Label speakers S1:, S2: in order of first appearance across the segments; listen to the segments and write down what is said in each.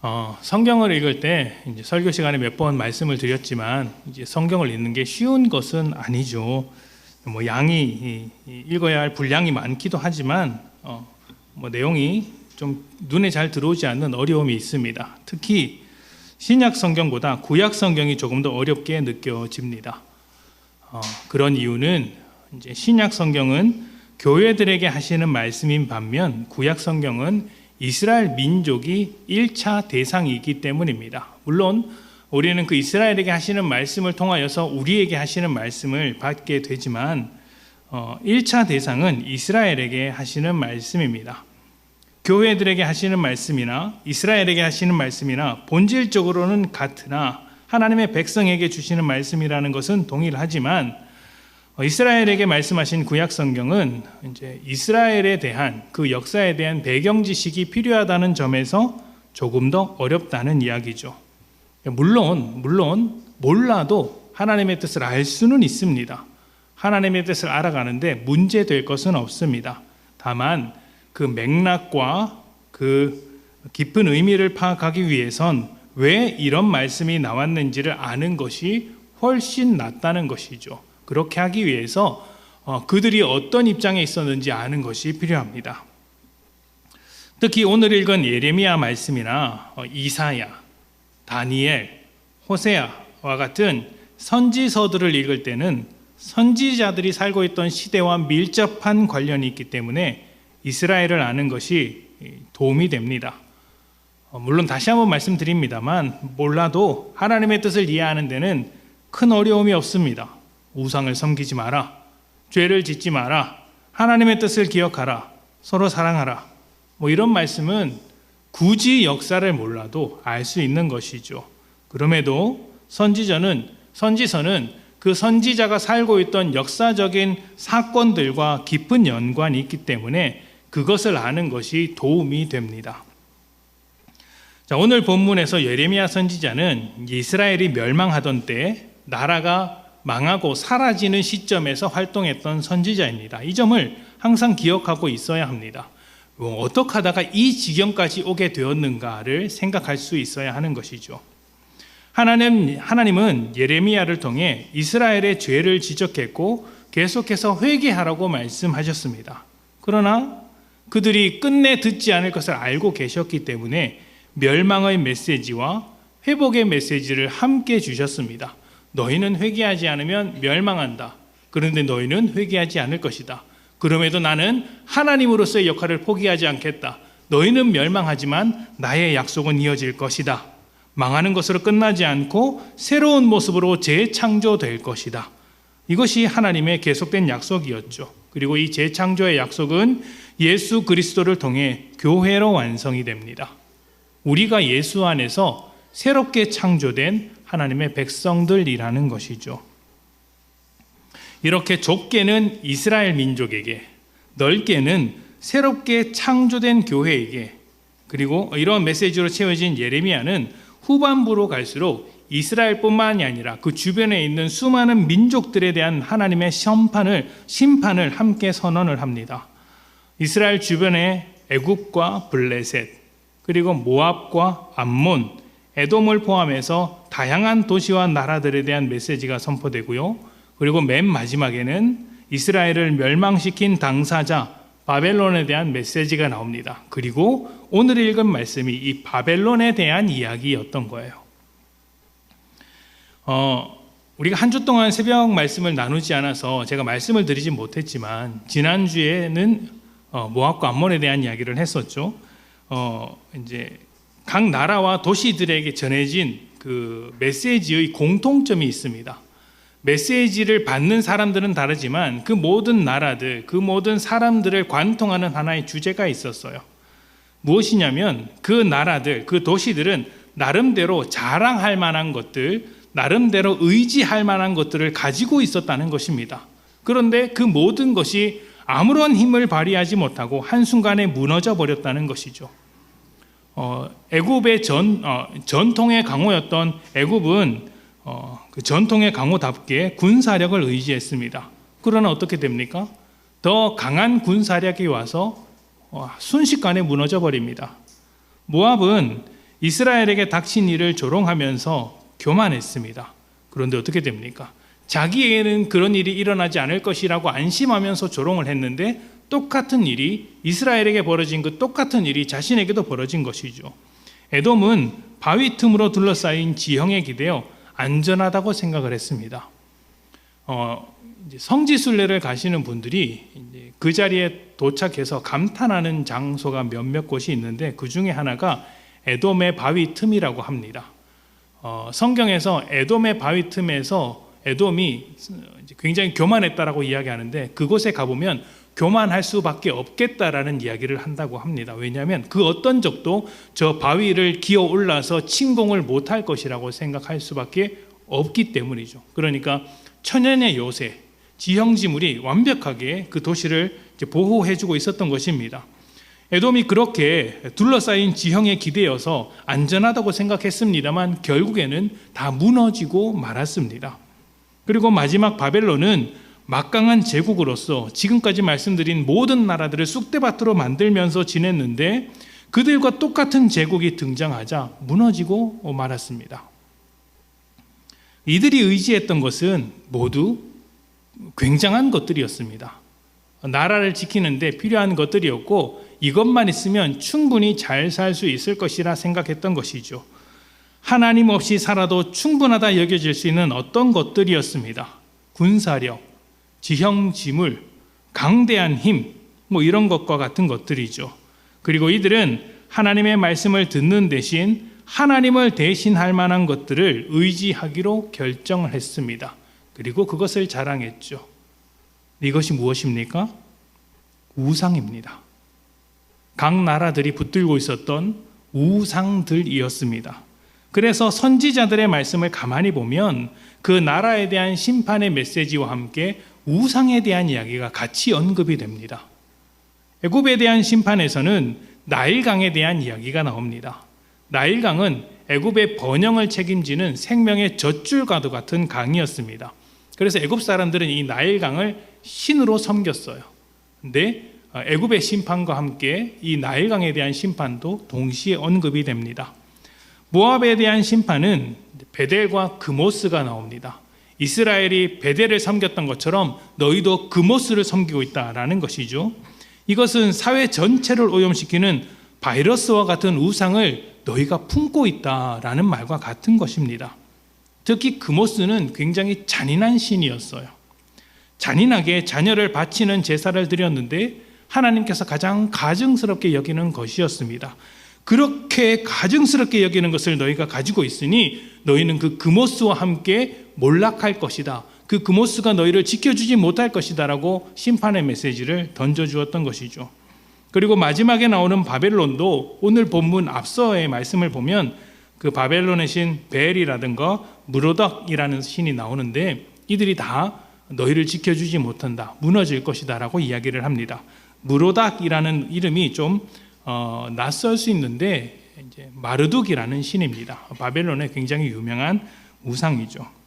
S1: 어, 성경을 읽을 때 이제 설교 시간에 몇 번 말씀을 드렸지만 이제 성경을 읽는 게 쉬운 것은 아니죠. 뭐 양이 읽어야 할 분량이 많기도 하지만 어, 뭐 내용이 좀 눈에 잘 들어오지 않는 어려움이 있습니다. 특히 신약 성경보다 구약 성경이 조금 더 어렵게 느껴집니다. 어, 그런 이유는 이제 신약 성경은 교회들에게 하시는 말씀인 반면 구약 성경은 이스라엘 민족이 1차 대상이기 때문입니다. 물론 우리는 그 이스라엘에게 하시는 말씀을 통하여서 우리에게 하시는 말씀을 받게 되지만 어, 1차 대상은 이스라엘에게 하시는 말씀입니다. 교회들에게 하시는 말씀이나 이스라엘에게 하시는 말씀이나 본질적으로는 같으나 하나님의 백성에게 주시는 말씀이라는 것은 동일하지만 어, 이스라엘에게 말씀하신 구약 성경은 이제 이스라엘에 대한 그 역사에 대한 배경 지식이 필요하다는 점에서 조금 더 어렵다는 이야기죠. 물론 물론 몰라도 하나님의 뜻을 알 수는 있습니다. 하나님의 뜻을 알아가는데 문제 될 것은 없습니다. 다만 그 맥락과 그 깊은 의미를 파악하기 위해선 왜 이런 말씀이 나왔는지를 아는 것이 훨씬 낫다는 것이죠. 그렇게 하기 위해서 어, 그들이 어떤 입장에 있었는지 아는 것이 필요합니다. 특히 오늘 읽은 예레미야 말씀이나 어, 이사야, 다니엘, 호세아와 같은 선지서들을 읽을 때는 선지자들이 살고 있던 시대와 밀접한 관련이 있기 때문에 이스라엘을 아는 것이 도움이 됩니다. 어, 물론 다시 한번 말씀드립니다만 몰라도 하나님의 뜻을 이해하는 데는 큰 어려움이 없습니다. 우상을 섬기지 마라. 죄를 짓지 마라. 하나님의 뜻을 기억하라. 서로 사랑하라. 뭐 이런 말씀은 굳이 역사를 몰라도 알 수 있는 것이죠. 그럼에도 선지자는 선지서는 그 선지자가 살고 있던 역사적인 사건들과 깊은 연관이 있기 때문에 그것을 아는 것이 도움이 됩니다. 자, 오늘 본문에서 예레미야 선지자는 이스라엘이 멸망하던 때 나라가 망하고 사라지는 시점에서 활동했던 선지자입니다. 이 점을 항상 기억하고 있어야 합니다. 뭐 어떻게 하다가 이 지경까지 오게 되었는가를 생각할 수 있어야 하는 것이죠. 하나님, 하나님은 예레미야를 통해 이스라엘의 죄를 지적했고 계속해서 회개하라고 말씀하셨습니다. 그러나 그들이 끝내 듣지 않을 것을 알고 계셨기 때문에 멸망의 메시지와 회복의 메시지를 함께 주셨습니다. 너희는 회개하지 않으면 멸망한다. 그런데 너희는 회개하지 않을 것이다. 그럼에도 나는 하나님으로서의 역할을 포기하지 않겠다. 너희는 멸망하지만 나의 약속은 이어질 것이다. 망하는 것으로 끝나지 않고 새로운 모습으로 재창조될 것이다. 이것이 하나님의 계속된 약속이었죠. 그리고 이 재창조의 약속은 예수 그리스도를 통해 교회로 완성이 됩니다. 우리가 예수 안에서 새롭게 창조된 하나님의 백성들이라는 것이죠. 이렇게 좁게는 이스라엘 민족에게, 넓게는 새롭게 창조된 교회에게, 그리고 이런 메시지로 채워진 예레미야는 후반부로 갈수록 이스라엘뿐만이 아니라 그 주변에 있는 수많은 민족들에 대한 하나님의 심판을 심판을 함께 선언을 합니다. 이스라엘 주변에 애굽과 블레셋 그리고 모압과 암몬, 에돔을 포함해서 다양한 도시와 나라들에 대한 메시지가 선포되고요. 그리고 맨 마지막에는 이스라엘을 멸망시킨 당사자 바벨론에 대한 메시지가 나옵니다. 그리고 오늘 읽은 말씀이 이 바벨론에 대한 이야기였던 거예요. 어, 우리가 한 주 동안 새벽 말씀을 나누지 않아서 제가 말씀을 드리지 못했지만 지난주에는 어, 모압과 암몬에 대한 이야기를 했었죠. 어, 이제 각 나라와 도시들에게 전해진 그 메시지의 공통점이 있습니다. 메시지를 받는 사람들은 다르지만 그 모든 나라들, 그 모든 사람들을 관통하는 하나의 주제가 있었어요. 무엇이냐면 그 나라들, 그 도시들은 나름대로 자랑할 만한 것들, 나름대로 의지할 만한 것들을 가지고 있었다는 것입니다. 그런데 그 모든 것이 아무런 힘을 발휘하지 못하고 한순간에 무너져 버렸다는 것이죠. 어, 애굽의 전, 어, 전통의 강호였던 애굽은 어, 그 전통의 강호답게 군사력을 의지했습니다. 그러나 어떻게 됩니까? 더 강한 군사력이 와서 어, 순식간에 무너져 버립니다. 모압은 이스라엘에게 닥친 일을 조롱하면서 교만했습니다. 그런데 어떻게 됩니까? 자기에게는 그런 일이 일어나지 않을 것이라고 안심하면서 조롱을 했는데 똑같은 일이 이스라엘에게 벌어진 그 똑같은 일이 자신에게도 벌어진 것이죠. 에돔은 바위 틈으로 둘러싸인 지형에 기대어 안전하다고 생각을 했습니다. 어, 성지순례를 가시는 분들이 그 자리에 도착해서 감탄하는 장소가 몇몇 곳이 있는데 그 중에 하나가 에돔의 바위 틈이라고 합니다. 어, 성경에서 에돔의 바위 틈에서 에돔이 굉장히 교만했다라고 이야기하는데 그곳에 가보면 교만할 수밖에 없겠다라는 이야기를 한다고 합니다. 왜냐하면 그 어떤 적도 저 바위를 기어 올라서 침공을 못할 것이라고 생각할 수밖에 없기 때문이죠. 그러니까 천연의 요새, 지형지물이 완벽하게 그 도시를 보호해주고 있었던 것입니다. 에돔이 그렇게 둘러싸인 지형에 기대어서 안전하다고 생각했습니다만 결국에는 다 무너지고 말았습니다. 그리고 마지막 바벨론은 막강한 제국으로서 지금까지 말씀드린 모든 나라들을 쑥대밭으로 만들면서 지냈는데 그들과 똑같은 제국이 등장하자 무너지고 말았습니다. 이들이 의지했던 것은 모두 굉장한 것들이었습니다. 나라를 지키는데 필요한 것들이었고 이것만 있으면 충분히 잘 살 수 있을 것이라 생각했던 것이죠. 하나님 없이 살아도 충분하다 여겨질 수 있는 어떤 것들이었습니다. 군사력, 지형 지물, 강대한 힘, 뭐 이런 것과 같은 것들이죠. 그리고 이들은 하나님의 말씀을 듣는 대신 하나님을 대신할 만한 것들을 의지하기로 결정을 했습니다. 그리고 그것을 자랑했죠. 이것이 무엇입니까? 우상입니다. 각 나라들이 붙들고 있었던 우상들이었습니다. 그래서 선지자들의 말씀을 가만히 보면 그 나라에 대한 심판의 메시지와 함께 우상에 대한 이야기가 같이 언급이 됩니다. 애굽에 대한 심판에서는 나일강에 대한 이야기가 나옵니다. 나일강은 애굽의 번영을 책임지는 생명의 젖줄과도 같은 강이었습니다. 그래서 애굽 사람들은 이 나일강을 신으로 섬겼어요. 근데 애굽의 심판과 함께 이 나일강에 대한 심판도 동시에 언급이 됩니다. 모압에 대한 심판은 베델과 그모스가 나옵니다. 이스라엘이 베델을 섬겼던 것처럼 너희도 그모스를 섬기고 있다라는 것이죠. 이것은 사회 전체를 오염시키는 바이러스와 같은 우상을 너희가 품고 있다라는 말과 같은 것입니다. 특히 그모스는 굉장히 잔인한 신이었어요. 잔인하게 자녀를 바치는 제사를 드렸는데 하나님께서 가장 가증스럽게 여기는 것이었습니다. 그렇게 가증스럽게 여기는 것을 너희가 가지고 있으니 너희는 그 그모스와 함께 몰락할 것이다. 그 그모스가 너희를 지켜주지 못할 것이다라고 심판의 메시지를 던져주었던 것이죠. 그리고 마지막에 나오는 바벨론도 오늘 본문 앞서의 말씀을 보면 그 바벨론의 신 벨이라든가 무로덕이라는 신이 나오는데 이들이 다 너희를 지켜주지 못한다. 무너질 것이다 라고 이야기를 합니다. 무로닥이라는 이름이 좀 어, 낯설 수 있는데 이제 마르둑이라는 신입니다. 바벨론의 굉장히 유명한 우상이죠.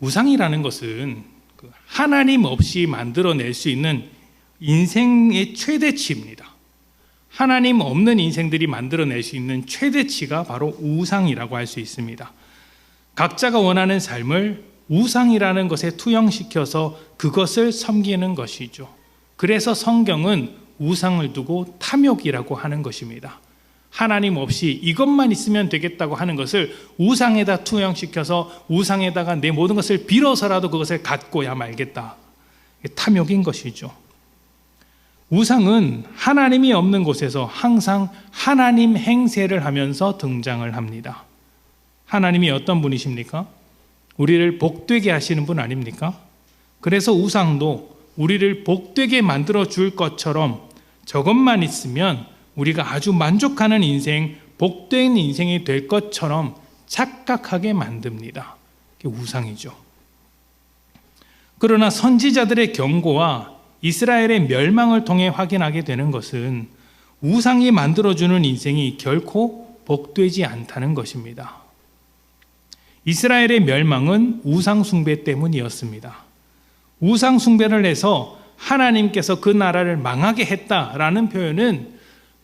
S1: 우상이라는 것은 그 하나님 없이 만들어낼 수 있는 인생의 최대치입니다. 하나님 없는 인생들이 만들어낼 수 있는 최대치가 바로 우상이라고 할 수 있습니다. 각자가 원하는 삶을 우상이라는 것에 투영시켜서 그것을 섬기는 것이죠. 그래서 성경은 우상을 두고 탐욕이라고 하는 것입니다. 하나님 없이 이것만 있으면 되겠다고 하는 것을 우상에다 투영시켜서 우상에다가 내 모든 것을 빌어서라도 그것을 갖고야 말겠다. 탐욕인 것이죠. 우상은 하나님이 없는 곳에서 항상 하나님 행세를 하면서 등장을 합니다. 하나님이 어떤 분이십니까? 우리를 복되게 하시는 분 아닙니까? 그래서 우상도 우리를 복되게 만들어 줄 것처럼 저것만 있으면 우리가 아주 만족하는 인생, 복된 인생이 될 것처럼 착각하게 만듭니다. 우상이죠. 그러나 선지자들의 경고와 이스라엘의 멸망을 통해 확인하게 되는 것은 우상이 만들어주는 인생이 결코 복되지 않다는 것입니다. 이스라엘의 멸망은 우상숭배 때문이었습니다. 우상숭배를 해서 하나님께서 그 나라를 망하게 했다라는 표현은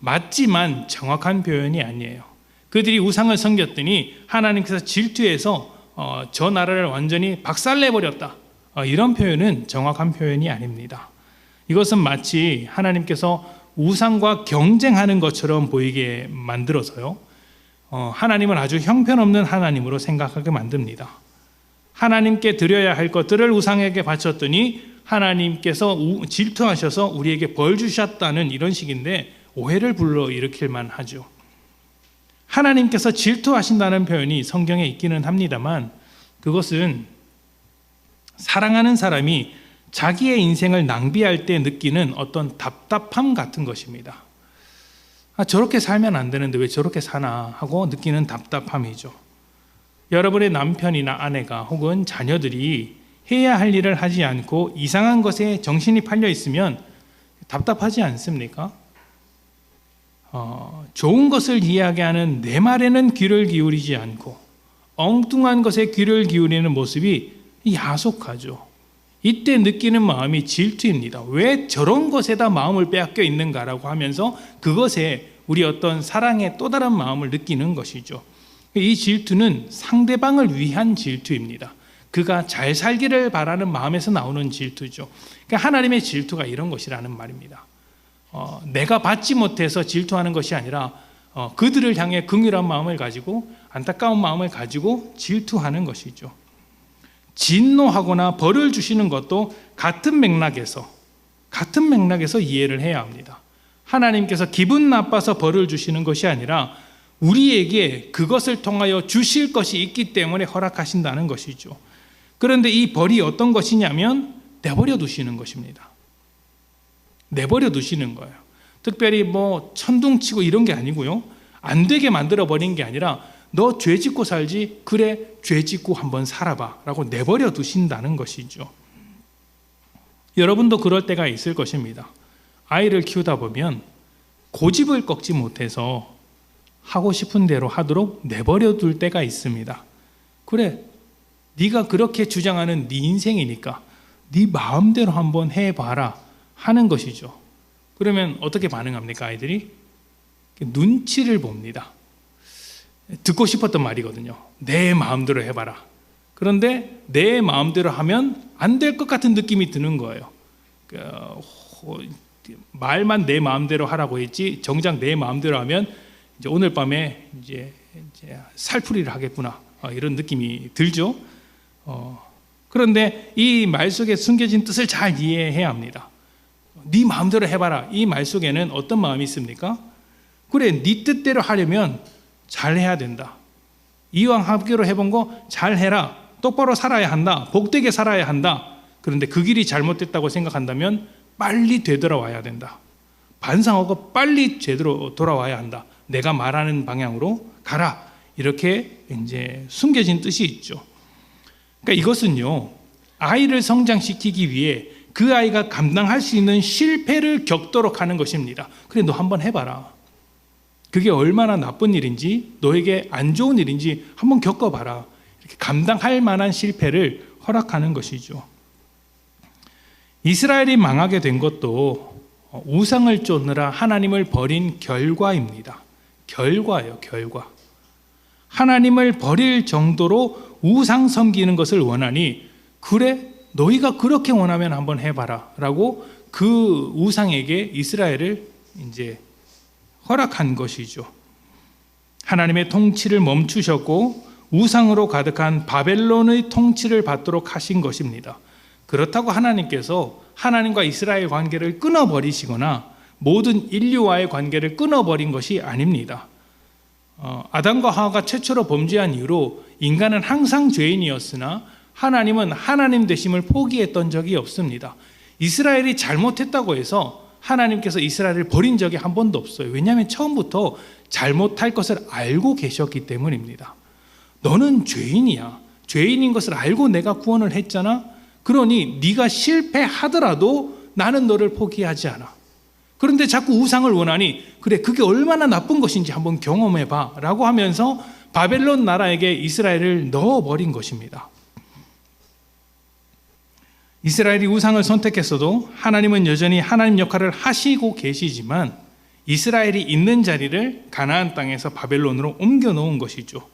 S1: 맞지만 정확한 표현이 아니에요. 그들이 우상을 섬겼더니 하나님께서 질투해서 어, 저 나라를 완전히 박살내 버렸다. 어, 이런 표현은 정확한 표현이 아닙니다. 이것은 마치 하나님께서 우상과 경쟁하는 것처럼 보이게 만들어서요. 어, 하나님은 아주 형편없는 하나님으로 생각하게 만듭니다. 하나님께 드려야 할 것들을 우상에게 바쳤더니 하나님께서 우- 질투하셔서 우리에게 벌 주셨다는 이런 식인데 오해를 불러 일으킬만 하죠. 하나님께서 질투하신다는 표현이 성경에 있기는 합니다만 그것은 사랑하는 사람이 자기의 인생을 낭비할 때 느끼는 어떤 답답함 같은 것입니다. 아, 저렇게 살면 안 되는데 왜 저렇게 사나 하고 느끼는 답답함이죠. 여러분의 남편이나 아내가 혹은 자녀들이 해야 할 일을 하지 않고 이상한 것에 정신이 팔려 있으면 답답하지 않습니까? 어, 좋은 것을 이야기하는 내 말에는 귀를 기울이지 않고 엉뚱한 것에 귀를 기울이는 모습이 야속하죠. 이때 느끼는 마음이 질투입니다. 왜 저런 것에다 마음을 빼앗겨 있는가라고 하면서 그것에 우리 어떤 사랑의 또 다른 마음을 느끼는 것이죠. 이 질투는 상대방을 위한 질투입니다. 그가 잘 살기를 바라는 마음에서 나오는 질투죠. 그러니까 하나님의 질투가 이런 것이라는 말입니다. 어, 내가 받지 못해서 질투하는 것이 아니라 어, 그들을 향해 긍휼한 마음을 가지고 안타까운 마음을 가지고 질투하는 것이죠. 진노하거나 벌을 주시는 것도 같은 맥락에서 같은 맥락에서 이해를 해야 합니다. 하나님께서 기분 나빠서 벌을 주시는 것이 아니라 우리에게 그것을 통하여 주실 것이 있기 때문에 허락하신다는 것이죠. 그런데 이 벌이 어떤 것이냐면 내버려 두시는 것입니다. 내버려 두시는 거예요. 특별히 뭐 천둥치고 이런 게 아니고요. 안 되게 만들어 버린 게 아니라 너 죄 짓고 살지 그래 죄 짓고 한번 살아봐라고 내버려 두신다는 것이죠. 여러분도 그럴 때가 있을 것입니다. 아이를 키우다 보면 고집을 꺾지 못해서 하고 싶은 대로 하도록 내버려 둘 때가 있습니다. 그래, 네가 그렇게 주장하는 네 인생이니까 네 마음대로 한번 해봐라 하는 것이죠. 그러면 어떻게 반응합니까 아이들이? 눈치를 봅니다. 듣고 싶었던 말이거든요. 내 마음대로 해봐라. 그런데 내 마음대로 하면 안 될 것 같은 느낌이 드는 거예요. 그, 호- 말만 내 마음대로 하라고 했지 정작 내 마음대로 하면 이제 오늘 밤에 이제, 이제 살풀이를 하겠구나 어, 이런 느낌이 들죠. 어, 그런데 이 말 속에 숨겨진 뜻을 잘 이해해야 합니다. 네 마음대로 해봐라. 이 말 속에는 어떤 마음이 있습니까? 그래, 네 뜻대로 하려면 잘 해야 된다. 이왕 합기로 해본 거 잘 해라. 똑바로 살아야 한다. 복되게 살아야 한다. 그런데 그 길이 잘못됐다고 생각한다면 빨리 되돌아와야 된다. 반성하고 빨리 제대로 돌아와야 한다. 내가 말하는 방향으로 가라. 이렇게 이제 숨겨진 뜻이 있죠. 그러니까 이것은요, 아이를 성장시키기 위해 그 아이가 감당할 수 있는 실패를 겪도록 하는 것입니다. 그래, 너 한번 해봐라. 그게 얼마나 나쁜 일인지, 너에게 안 좋은 일인지 한번 겪어봐라. 이렇게 감당할 만한 실패를 허락하는 것이죠. 이스라엘이 망하게 된 것도 우상을 쫓느라 하나님을 버린 결과입니다. 결과예요, 결과. 하나님을 버릴 정도로 우상 섬기는 것을 원하니 그래 너희가 그렇게 원하면 한번 해봐라 라고 그 우상에게 이스라엘을 이제 허락한 것이죠. 하나님의 통치를 멈추셨고 우상으로 가득한 바벨론의 통치를 받도록 하신 것입니다. 그렇다고 하나님께서 하나님과 이스라엘 관계를 끊어버리시거나 모든 인류와의 관계를 끊어버린 것이 아닙니다. 어, 아담과 하와가 최초로 범죄한 이후로 인간은 항상 죄인이었으나 하나님은 하나님 되심을 포기했던 적이 없습니다. 이스라엘이 잘못했다고 해서 하나님께서 이스라엘을 버린 적이 한 번도 없어요. 왜냐하면 처음부터 잘못할 것을 알고 계셨기 때문입니다. 너는 죄인이야. 죄인인 것을 알고 내가 구원을 했잖아. 그러니 네가 실패하더라도 나는 너를 포기하지 않아. 그런데 자꾸 우상을 원하니 그래 그게 얼마나 나쁜 것인지 한번 경험해 봐라고 하면서 바벨론 나라에게 이스라엘을 넣어 버린 것입니다. 이스라엘이 우상을 선택했어도 하나님은 여전히 하나님 역할을 하시고 계시지만 이스라엘이 있는 자리를 가나안 땅에서 바벨론으로 옮겨 놓은 것이죠.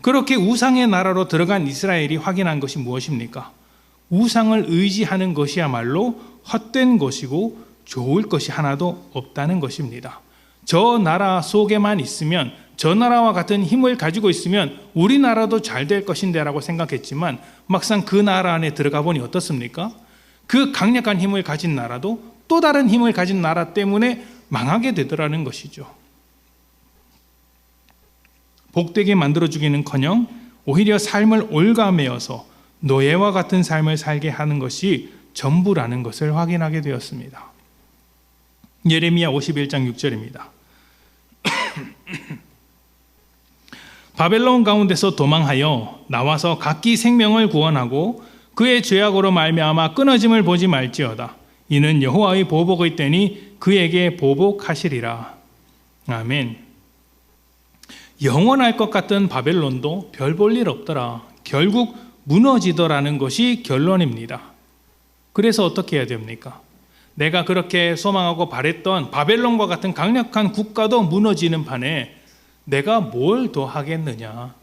S1: 그렇게 우상의 나라로 들어간 이스라엘이 확인한 것이 무엇입니까? 우상을 의지하는 것이야말로 헛된 것이고 좋을 것이 하나도 없다는 것입니다. 저 나라 속에만 있으면 저 나라와 같은 힘을 가지고 있으면 우리나라도 잘 될 것인데라고 생각했지만 막상 그 나라 안에 들어가 보니 어떻습니까? 그 강력한 힘을 가진 나라도 또 다른 힘을 가진 나라 때문에 망하게 되더라는 것이죠. 복되게 만들어 주기는 커녕 오히려 삶을 올가매어서 노예와 같은 삶을 살게 하는 것이 전부라는 것을 확인하게 되었습니다. 예레미야 51장 6절입니다. 바벨론 가운데서 도망하여 나와서 각기 생명을 구원하고 그의 죄악으로 말미암아 끊어짐을 보지 말지어다. 이는 여호와의 보복의 때니 그에게 보복하시리라. 아멘. 영원할 것 같던 바벨론도 별 볼 일 없더라. 결국 무너지더라는 것이 결론입니다. 그래서 어떻게 해야 됩니까? 내가 그렇게 소망하고 바랬던 바벨론과 같은 강력한 국가도 무너지는 판에 내가 뭘 더 하겠느냐?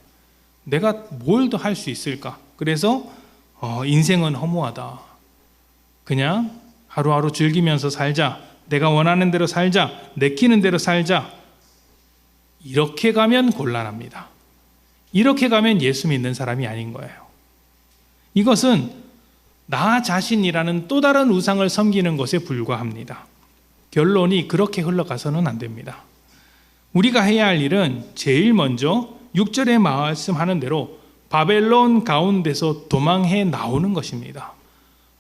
S1: 내가 뭘 더 할 수 있을까? 그래서 어, 인생은 허무하다. 그냥 하루하루 즐기면서 살자. 내가 원하는 대로 살자. 내키는 대로 살자. 이렇게 가면 곤란합니다. 이렇게 가면 예수 믿는 사람이 아닌 거예요. 이것은 나 자신이라는 또 다른 우상을 섬기는 것에 불과합니다. 결론이 그렇게 흘러가서는 안 됩니다. 우리가 해야 할 일은 제일 먼저 6절에 말씀하는 대로 바벨론 가운데서 도망해 나오는 것입니다.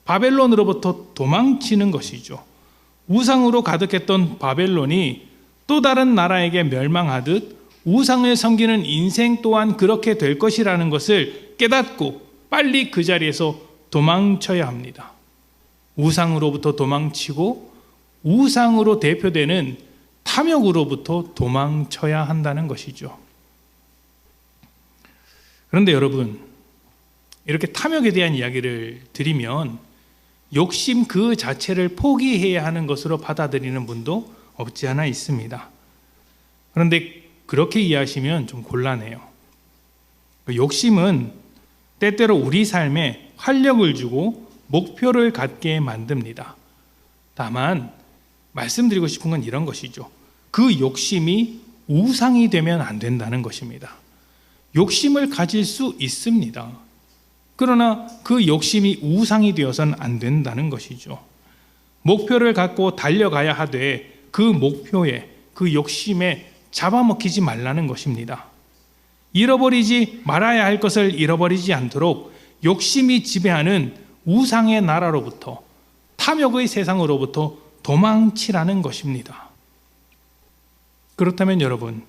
S1: 바벨론으로부터 도망치는 것이죠. 우상으로 가득했던 바벨론이 또 다른 나라에게 멸망하듯 우상을 섬기는 인생 또한 그렇게 될 것이라는 것을 깨닫고 빨리 그 자리에서 도망쳐야 합니다. 우상으로부터 도망치고 우상으로 대표되는 탐욕으로부터 도망쳐야 한다는 것이죠. 그런데 여러분, 이렇게 탐욕에 대한 이야기를 드리면 욕심 그 자체를 포기해야 하는 것으로 받아들이는 분도 없지 않아 있습니다. 그런데 그렇게 이해하시면 좀 곤란해요. 욕심은 때때로 우리 삶에 활력을 주고 목표를 갖게 만듭니다. 다만 말씀드리고 싶은 건 이런 것이죠. 그 욕심이 우상이 되면 안 된다는 것입니다. 욕심을 가질 수 있습니다. 그러나 그 욕심이 우상이 되어서는 안 된다는 것이죠. 목표를 갖고 달려가야 하되 그 목표에 그 욕심에 잡아먹히지 말라는 것입니다. 잃어버리지 말아야 할 것을 잃어버리지 않도록 욕심이 지배하는 우상의 나라로부터 탐욕의 세상으로부터 도망치라는 것입니다. 그렇다면 여러분,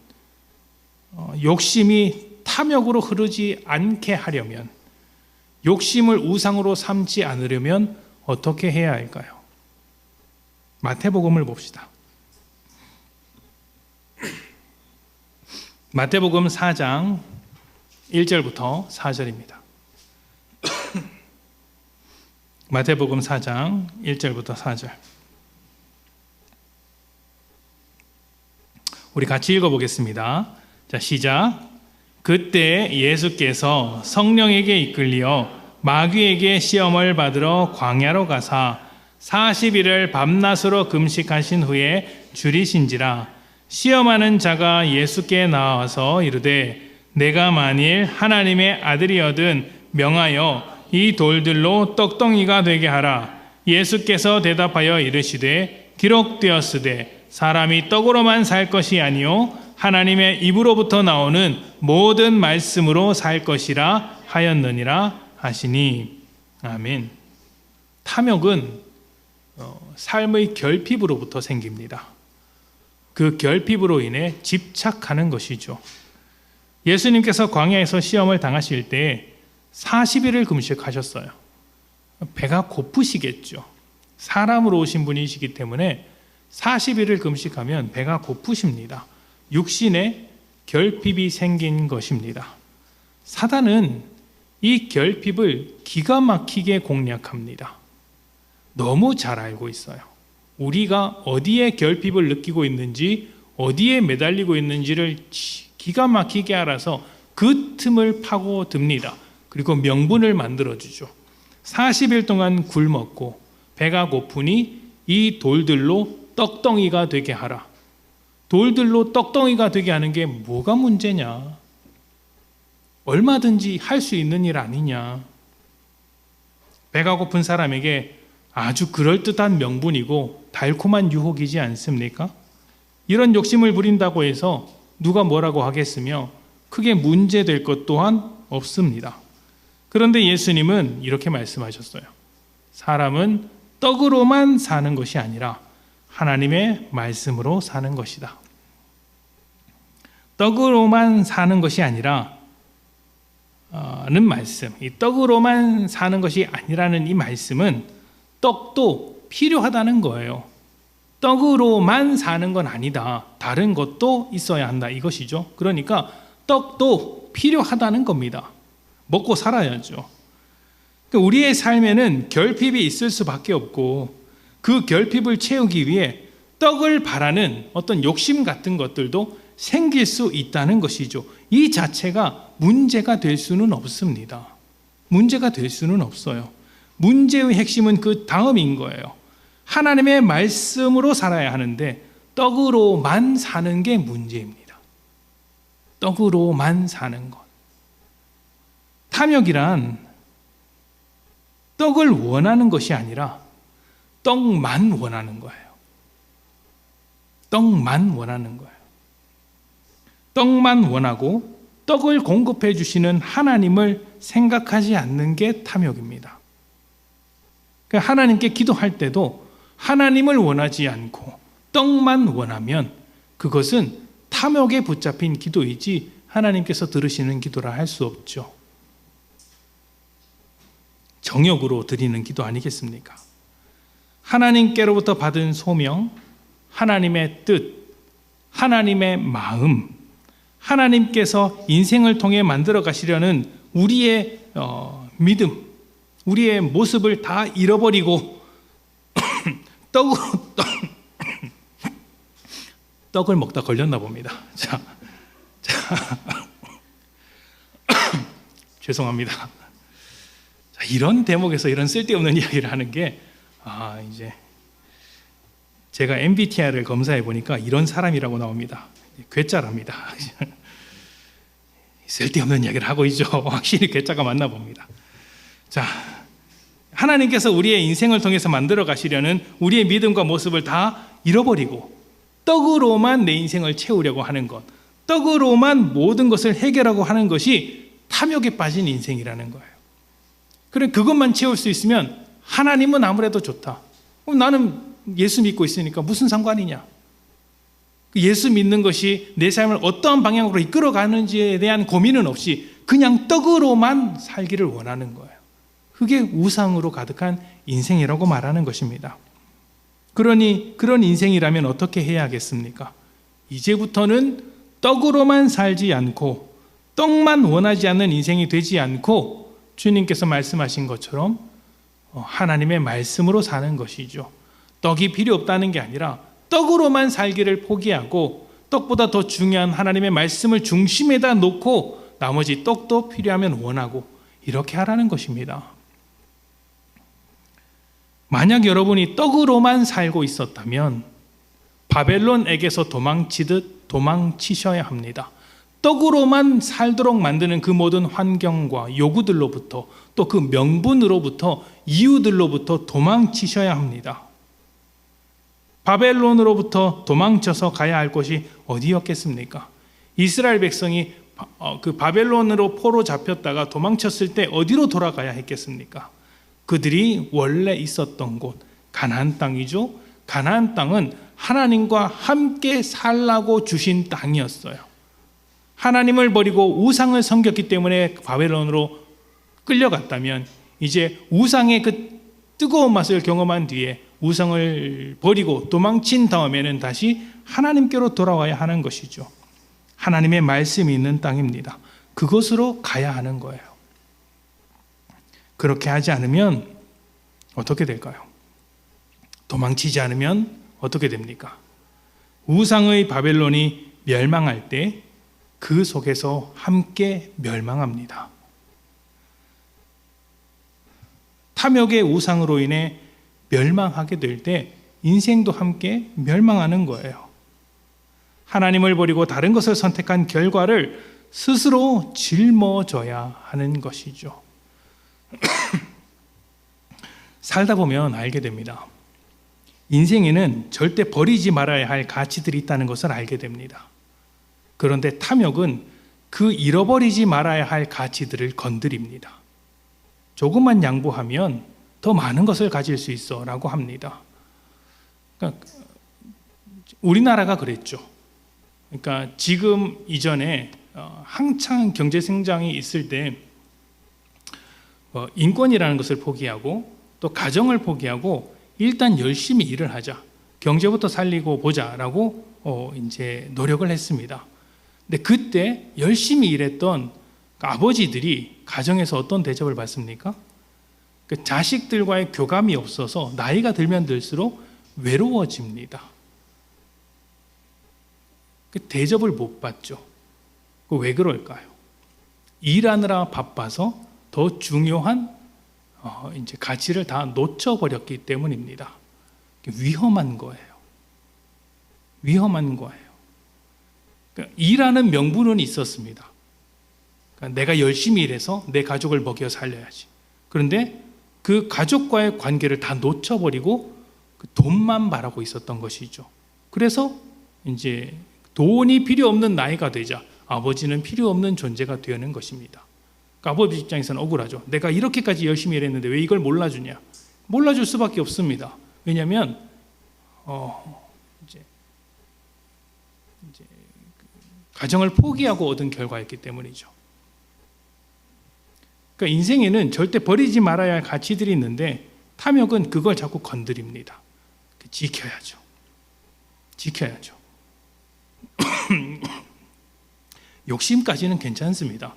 S1: 어, 욕심이 탐욕으로 흐르지 않게 하려면, 욕심을 우상으로 삼지 않으려면 어떻게 해야 할까요? 마태복음을 봅시다. 마태복음 4장 1절부터 4절입니다. 마태복음 4장 1절부터 4절. 우리 같이 읽어보겠습니다. 자, 시작. 그때 예수께서 성령에게 이끌리어 마귀에게 시험을 받으러 광야로 가사 40일을 밤낮으로 금식하신 후에 줄이신지라 시험하는 자가 예수께 나와서 이르되 내가 만일 하나님의 아들이어든 명하여 이 돌들로 떡덩이가 되게 하라 예수께서 대답하여 이르시되 기록되었으되 사람이 떡으로만 살 것이 아니요 하나님의 입으로부터 나오는 모든 말씀으로 살 것이라 하였느니라 하시니 아멘. 탐욕은 어, 삶의 결핍으로부터 생깁니다. 그 결핍으로 인해 집착하는 것이죠. 예수님께서 광야에서 시험을 당하실 때 40일을 금식하셨어요. 배가 고프시겠죠. 사람으로 오신 분이시기 때문에 40일을 금식하면 배가 고프십니다. 육신에 결핍이 생긴 것입니다. 사단은 이 결핍을 기가 막히게 공략합니다. 너무 잘 알고 있어요. 우리가 어디에 결핍을 느끼고 있는지 어디에 매달리고 있는지를 기가 막히게 알아서 그 틈을 파고 듭니다. 그리고 명분을 만들어 주죠. 40일 동안 굶었고 배가 고프니 이 돌들로 떡덩이가 되게 하라. 돌들로 떡덩이가 되게 하는 게 뭐가 문제냐? 얼마든지 할 수 있는 일 아니냐? 배가 고픈 사람에게 아주 그럴듯한 명분이고 달콤한 유혹이지 않습니까? 이런 욕심을 부린다고 해서 누가 뭐라고 하겠으며 크게 문제될 것 또한 없습니다. 그런데 예수님은 이렇게 말씀하셨어요. 사람은 떡으로만 사는 것이 아니라 하나님의 말씀으로 사는 것이다. 떡으로만 사는 것이 아니라 는 말씀. 이 떡으로만 사는 것이 아니라는 이 말씀은 떡도 필요하다는 거예요. 떡으로만 사는 건 아니다. 다른 것도 있어야 한다. 이것이죠. 그러니까 떡도 필요하다는 겁니다. 먹고 살아야죠. 그러니까 우리의 삶에는 결핍이 있을 수밖에 없고 그 결핍을 채우기 위해 떡을 바라는 어떤 욕심 같은 것들도 생길 수 있다는 것이죠. 이 자체가 문제가 될 수는 없습니다. 문제가 될 수는 없어요. 문제의 핵심은 그 다음인 거예요. 하나님의 말씀으로 살아야 하는데 떡으로만 사는 게 문제입니다. 떡으로만 사는 것. 탐욕이란 떡을 원하는 것이 아니라 떡만 원하는 거예요. 떡만 원하는 거예요. 떡만 원하고 떡을 공급해 주시는 하나님을 생각하지 않는 게 탐욕입니다. 그러니까 하나님께 기도할 때도 하나님을 원하지 않고 떡만 원하면 그것은 탐욕에 붙잡힌 기도이지 하나님께서 들으시는 기도라 할 수 없죠. 정욕으로 드리는 기도 아니겠습니까? 하나님께로부터 받은 소명, 하나님의 뜻, 하나님의 마음, 하나님께서 인생을 통해 만들어 가시려는 우리의 어, 믿음, 우리의 모습을 다 잃어버리고 떡으로 떡, 떡을 먹다 걸렸나 봅니다. 자, 자 죄송합니다. 자, 이런 대목에서 이런 쓸데없는 이야기를 하는 게 아, 이제 제가 MBTI를 검사해 보니까 이런 사람이라고 나옵니다. 괴짜랍니다. 쓸데없는 이야기를 하고 있죠. 확실히 괴짜가 맞나 봅니다. 자, 하나님께서 우리의 인생을 통해서 만들어 가시려는 우리의 믿음과 모습을 다 잃어버리고 떡으로만 내 인생을 채우려고 하는 것, 떡으로만 모든 것을 해결하고 하는 것이 탐욕에 빠진 인생이라는 거예요. 그래 그것만 채울 수 있으면 하나님은 아무래도 좋다. 그럼 나는 예수 믿고 있으니까 무슨 상관이냐? 예수 믿는 것이 내 삶을 어떠한 방향으로 이끌어가는지에 대한 고민은 없이 그냥 떡으로만 살기를 원하는 거예요. 그게 우상으로 가득한 인생이라고 말하는 것입니다. 그러니 그런 인생이라면 어떻게 해야 하겠습니까? 이제부터는 떡으로만 살지 않고 떡만 원하지 않는 인생이 되지 않고 주님께서 말씀하신 것처럼 어, 하나님의 말씀으로 사는 것이죠. 떡이 필요 없다는 게 아니라 떡으로만 살기를 포기하고 떡보다 더 중요한 하나님의 말씀을 중심에다 놓고 나머지 떡도 필요하면 원하고 이렇게 하라는 것입니다. 만약 여러분이 떡으로만 살고 있었다면 바벨론에게서 도망치듯 도망치셔야 합니다. 떡으로만 살도록 만드는 그 모든 환경과 요구들로부터 또 그 명분으로부터 이유들로부터 도망치셔야 합니다. 바벨론으로부터 도망쳐서 가야 할 곳이 어디였겠습니까? 이스라엘 백성이 어, 그 바벨론으로 포로 잡혔다가 도망쳤을 때 어디로 돌아가야 했겠습니까? 그들이 원래 있었던 곳 가나안 땅이죠. 가나안 땅은 하나님과 함께 살라고 주신 땅이었어요. 하나님을 버리고 우상을 섬겼기 때문에 바벨론으로 끌려갔다면 이제 우상의 그 뜨거운 맛을 경험한 뒤에 우상을 버리고 도망친 다음에는 다시 하나님께로 돌아와야 하는 것이죠. 하나님의 말씀이 있는 땅입니다. 그것으로 가야 하는 거예요. 그렇게 하지 않으면 어떻게 될까요? 도망치지 않으면 어떻게 됩니까? 우상의 바벨론이 멸망할 때 그 속에서 함께 멸망합니다. 탐욕의 우상으로 인해 멸망하게 될 때 인생도 함께 멸망하는 거예요. 하나님을 버리고 다른 것을 선택한 결과를 스스로 짊어져야 하는 것이죠. 살다 보면 알게 됩니다. 인생에는 절대 버리지 말아야 할 가치들이 있다는 것을 알게 됩니다. 그런데 탐욕은 그 잃어버리지 말아야 할 가치들을 건드립니다. 조금만 양보하면 더 많은 것을 가질 수 있어 라고 합니다. 그러니까 우리나라가 그랬죠. 그러니까 지금 이전에 어, 한창 경제 성장이 있을 때 어, 인권이라는 것을 포기하고 또 가정을 포기하고 일단 열심히 일을 하자. 경제부터 살리고 보자라고 어, 이제 노력을 했습니다. 근데 그때 열심히 일했던 그 아버지들이 가정에서 어떤 대접을 받습니까? 그 자식들과의 교감이 없어서 나이가 들면 들수록 외로워집니다. 그 대접을 못 받죠. 그왜 그럴까요? 일하느라 바빠서 더 중요한 어, 이제 가치를 다 놓쳐버렸기 때문입니다. 위험한 거예요. 위험한 거예요. 일하는 명분은 있었습니다. 그러니까 내가 열심히 일해서 내 가족을 먹여 살려야지. 그런데 그 가족과의 관계를 다 놓쳐버리고 그 돈만 바라고 있었던 것이죠. 그래서 이제 돈이 필요 없는 나이가 되자 아버지는 필요 없는 존재가 되는 것입니다. 그러니까 아버지 입장에서는 억울하죠. 내가 이렇게까지 열심히 일했는데 왜 이걸 몰라주냐? 몰라줄 수밖에 없습니다. 왜냐하면 어 이제 이제 그 가정을 포기하고 얻은 결과였기 때문이죠. 그러니까 인생에는 절대 버리지 말아야 할 가치들이 있는데 탐욕은 그걸 자꾸 건드립니다. 지켜야죠. 지켜야죠. 욕심까지는 괜찮습니다.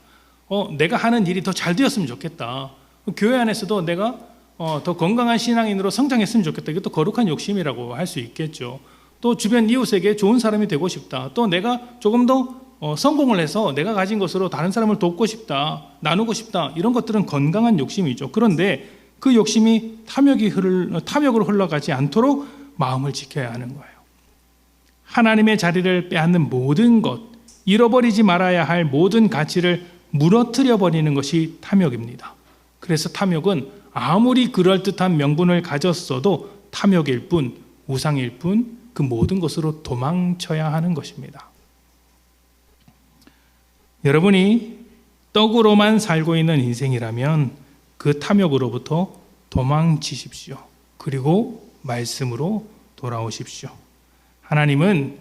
S1: 어, 내가 하는 일이 더 잘 되었으면 좋겠다. 교회 안에서도 내가 어, 더 건강한 신앙인으로 성장했으면 좋겠다. 이것도 거룩한 욕심이라고 할 수 있겠죠. 또 주변 이웃에게 좋은 사람이 되고 싶다. 또 내가 조금 더 어, 성공을 해서 내가 가진 것으로 다른 사람을 돕고 싶다, 나누고 싶다. 이런 것들은 건강한 욕심이죠. 그런데 그 욕심이 탐욕이 흐를, 탐욕으로 흘러가지 않도록 마음을 지켜야 하는 거예요. 하나님의 자리를 빼앗는 모든 것, 잃어버리지 말아야 할 모든 가치를 무너뜨려 버리는 것이 탐욕입니다. 그래서 탐욕은 아무리 그럴듯한 명분을 가졌어도 탐욕일 뿐, 우상일 뿐, 그 모든 것으로 도망쳐야 하는 것입니다. 여러분이 떡으로만 살고 있는 인생이라면 그 탐욕으로부터 도망치십시오. 그리고 말씀으로 돌아오십시오. 하나님은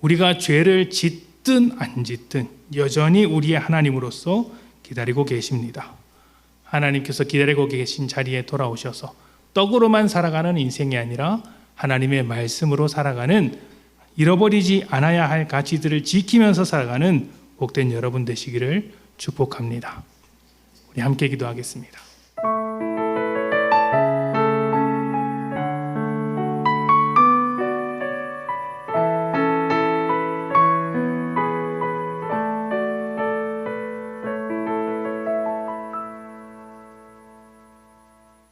S1: 우리가 죄를 짓든 안 짓든 여전히 우리의 하나님으로서 기다리고 계십니다. 하나님께서 기다리고 계신 자리에 돌아오셔서 떡으로만 살아가는 인생이 아니라 하나님의 말씀으로 살아가는 잃어버리지 않아야 할 가치들을 지키면서 살아가는 복된 여러분 되시기를 축복합니다. 우리 함께 기도하겠습니다.